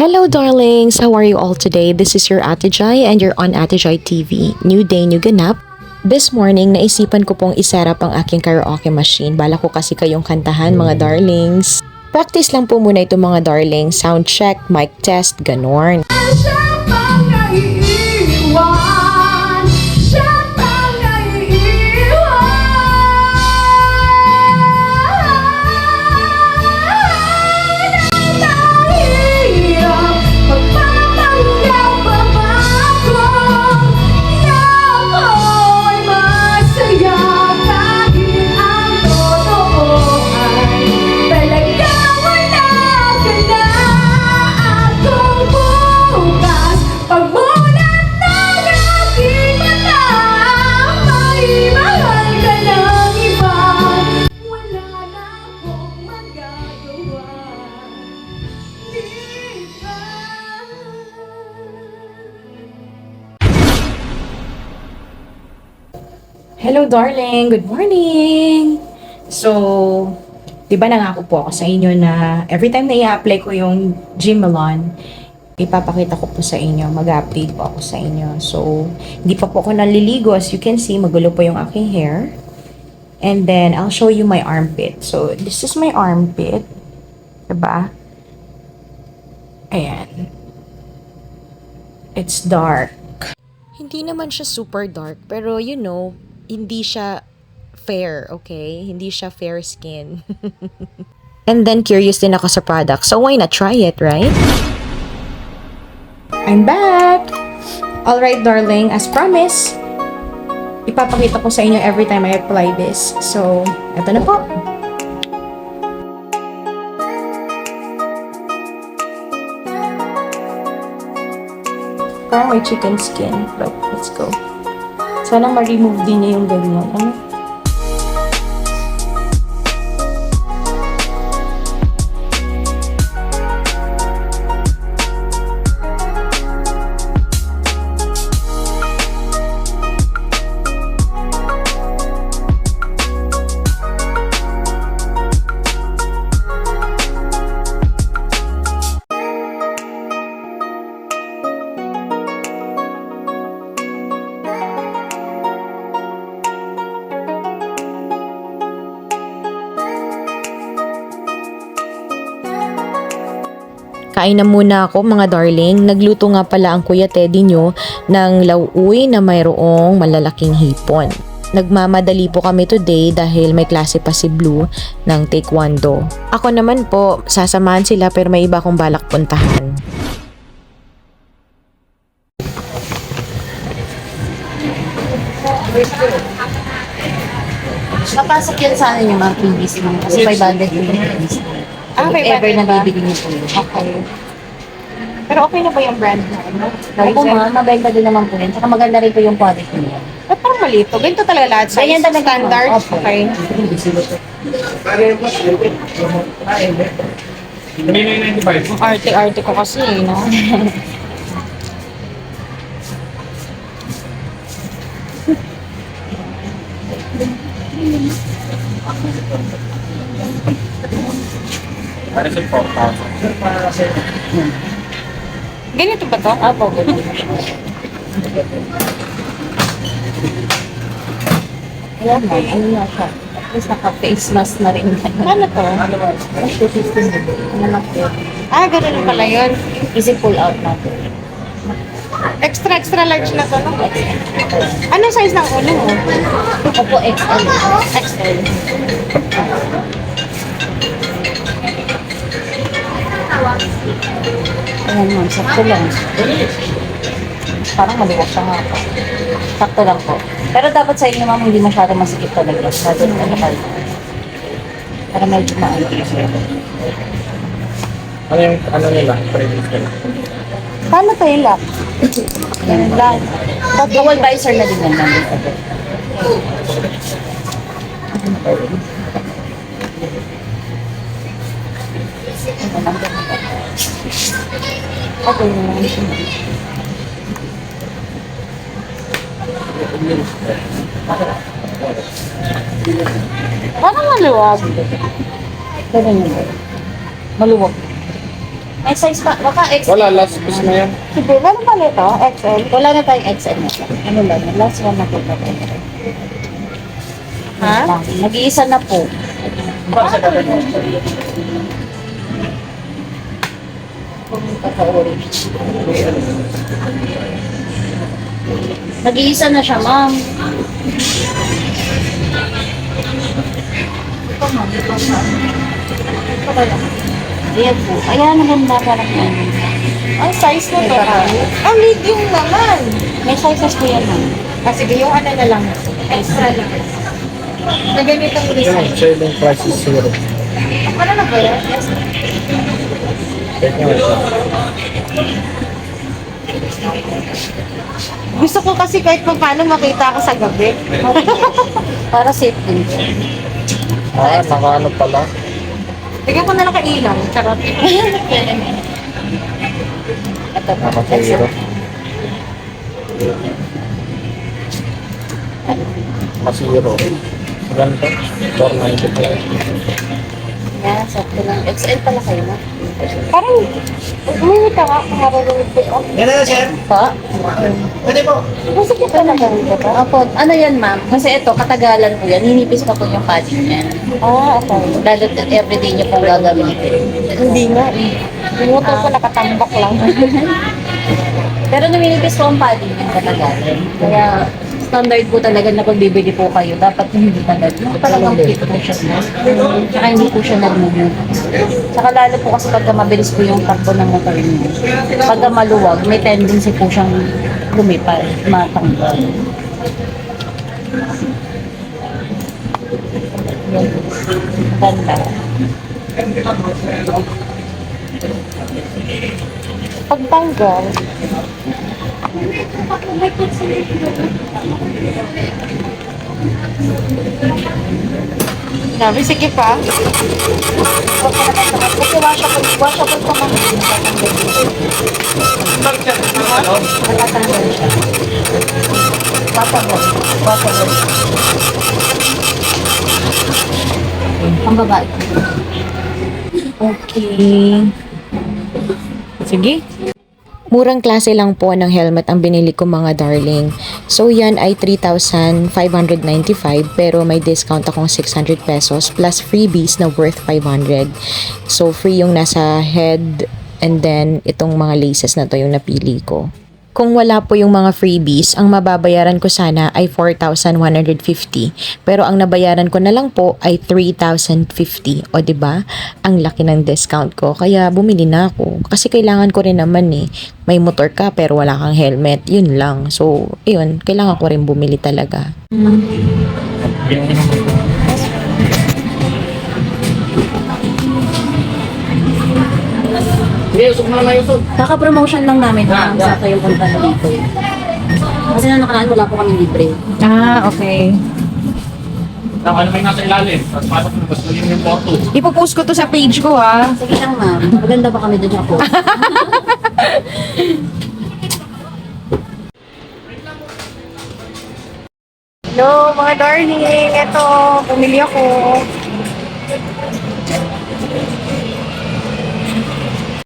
Hello, darlings! How are you all today? This is your Ate Jai and you're on Ate Jai TV. New day, new ganap. This morning, naisipan ko pong iserap ang aking karaoke machine. Bala ko kasi kayong kantahan, mga darlings. Practice lang po muna ito mga darlings. Sound check, mic test, ganorn. Hello, darling! Good morning! So, di ba nangako po ako sa inyo na every time na i-apply ko yung Gymmelon, ipapakita ko po sa inyo, mag-update po ako sa inyo. So, hindi pa po ako naliligo. As you can see, magulo po yung aking hair. And then, I'll show you my armpit. So, this is my armpit. Diba? Ayan. It's dark. Hindi naman siya super dark, pero you know, hindi siya fair, okay? Hindi siya fair skin. And then curious din ako sa product, so why not try it, right? I'm back! Alright, darling, as promised, ipapakita ko sa inyo every time I apply this. So, eto na po. Parang may chicken skin. But, let's go. Sana ma-remove din niya yung ganyan. Ano? Kain na muna ako mga darling. Nagluto nga pala ang Kuya Teddy nyo ng lauuy na mayroong malalaking hipon. Nagmamadali po kami today dahil may klase pa si Blue ng Taekwondo. Ako naman po, sasamahan sila pero may iba akong balak puntahan. Papasok yan sa ano yung mga previous mo. Kasi 500 yung Ah, If 500 ever ba? nabibili niyo po yun. Okay. Pero okay na ba yung brand na ano? Opo ma, mabenta din naman po yun. Tsaka maganda rin po yung quality niya. Ba't parang malito? Ganito talaga lahat size? Ganyan talaga po. Standard? Opo. Okay. Arte-arte ko kasi, no? Para sa 4,000. Ganito ba to? Opo, ganun. Ayan ma'am, ano na siya? At naka-face mask na rin. Ano to? Ano lang po. Ah, ganun na pala yun. Easy pull out na po. Extra, extra large na to, no? Anong size ng ulo mo? Opo, XL. XL. Ayan ma'am, sakto lang. Parang maluwag siya nga po. Sakto lang po. Pero dapat sa inyo ma'am, hindi masyado masikip talaga. Masyado talaga. Para medyo maano. Ano yung ano nila? Paano tayo lock? Yan lang. Double visor na din yan ma'am. Okay naman siya. Parang maluwag. Ganun yun. Maluwag. May size pa, baka XL. Wala, last piece na yan. Hindi, meron pa nito, XL. Wala na tayong XL na. Ano lang, last one na po. Ha? Nag-iisa na po. Pagka-orange. Nag-iisa na siya, ma'am. Ito, ma'am. Ito, ma'am. Ito yan? Ayan po. Ayan, maganda parang yan. Ang size na to, Ang medium naman. May sizes po yan, ma'am. Ah, sige, yung ano na lang. Extra lang. Na ganitong Yung design. selling price is zero. Ano na ba yan? Yes. Ito. Gusto ko kasi kahit pa paano makita ako sa gabi. Para safe din po. Ah, naka ano pala. Bigyan ko na lang kailang. Charot. Ito po. Naka zero. Naka zero. Ganito. 490 pala. Yan, sakto lang. XL pala kayo, ma'am. Parang, umunit ka nga kung marunong ko. Yan na sir. Pa? Pwede po. Gusto ko pa naman ito pa. Opo, ano yan ma'am? Kasi ito, katagalan po yan. Hinipis pa po yung padding niyan. Ah, okay. Lalo everyday niyo pong gagamitin. Hindi nga. Yung motor ko nakatambak lang. Pero numinipis po ang padding niyan katagalan. Kaya standard po talaga na pag bibili po kayo, dapat hindi talaga. Yung talagang fit po siya. Tsaka hindi po siya nag-move. Tsaka lalo po kasi pagka mabilis po yung takbo ng motor niyo. Pagka maluwag, may tendency po siyang lumipad, matanggal. Yan. Ganda. Pagtanggal. Sabi, sige pa. Kasi washable, washable pa man. Matatanggal siya. Washable. Washable. Ang babae. Okay. Sige. Murang klase lang po ng helmet ang binili ko mga darling. So yan ay 3,595 pero may discount akong 600 pesos plus freebies na worth 500. So free yung nasa head and then itong mga laces na to yung napili ko. Kung wala po yung mga freebies, ang mababayaran ko sana ay 4,150. Pero ang nabayaran ko na lang po ay 3,050. O ba? Ang laki ng discount ko. Kaya bumili na ako. Kasi kailangan ko rin naman eh. May motor ka pero wala kang helmet. Yun lang. So, yun. Kailangan ko rin bumili talaga. Hindi, usok mo na usok. Kaka-promotion lang namin ma'am sa kayong punta na dito. Kasi na nakaraan wala po kami libre. Ah, okay. Ang ano may nasa ilalim. Tapos pasok mo, gusto yun yung photo. Ipopost ko to sa page ko ah. Sige lang ma'am. Maganda ba kami doon ako? Hello, mga darling. Ito, bumili ako.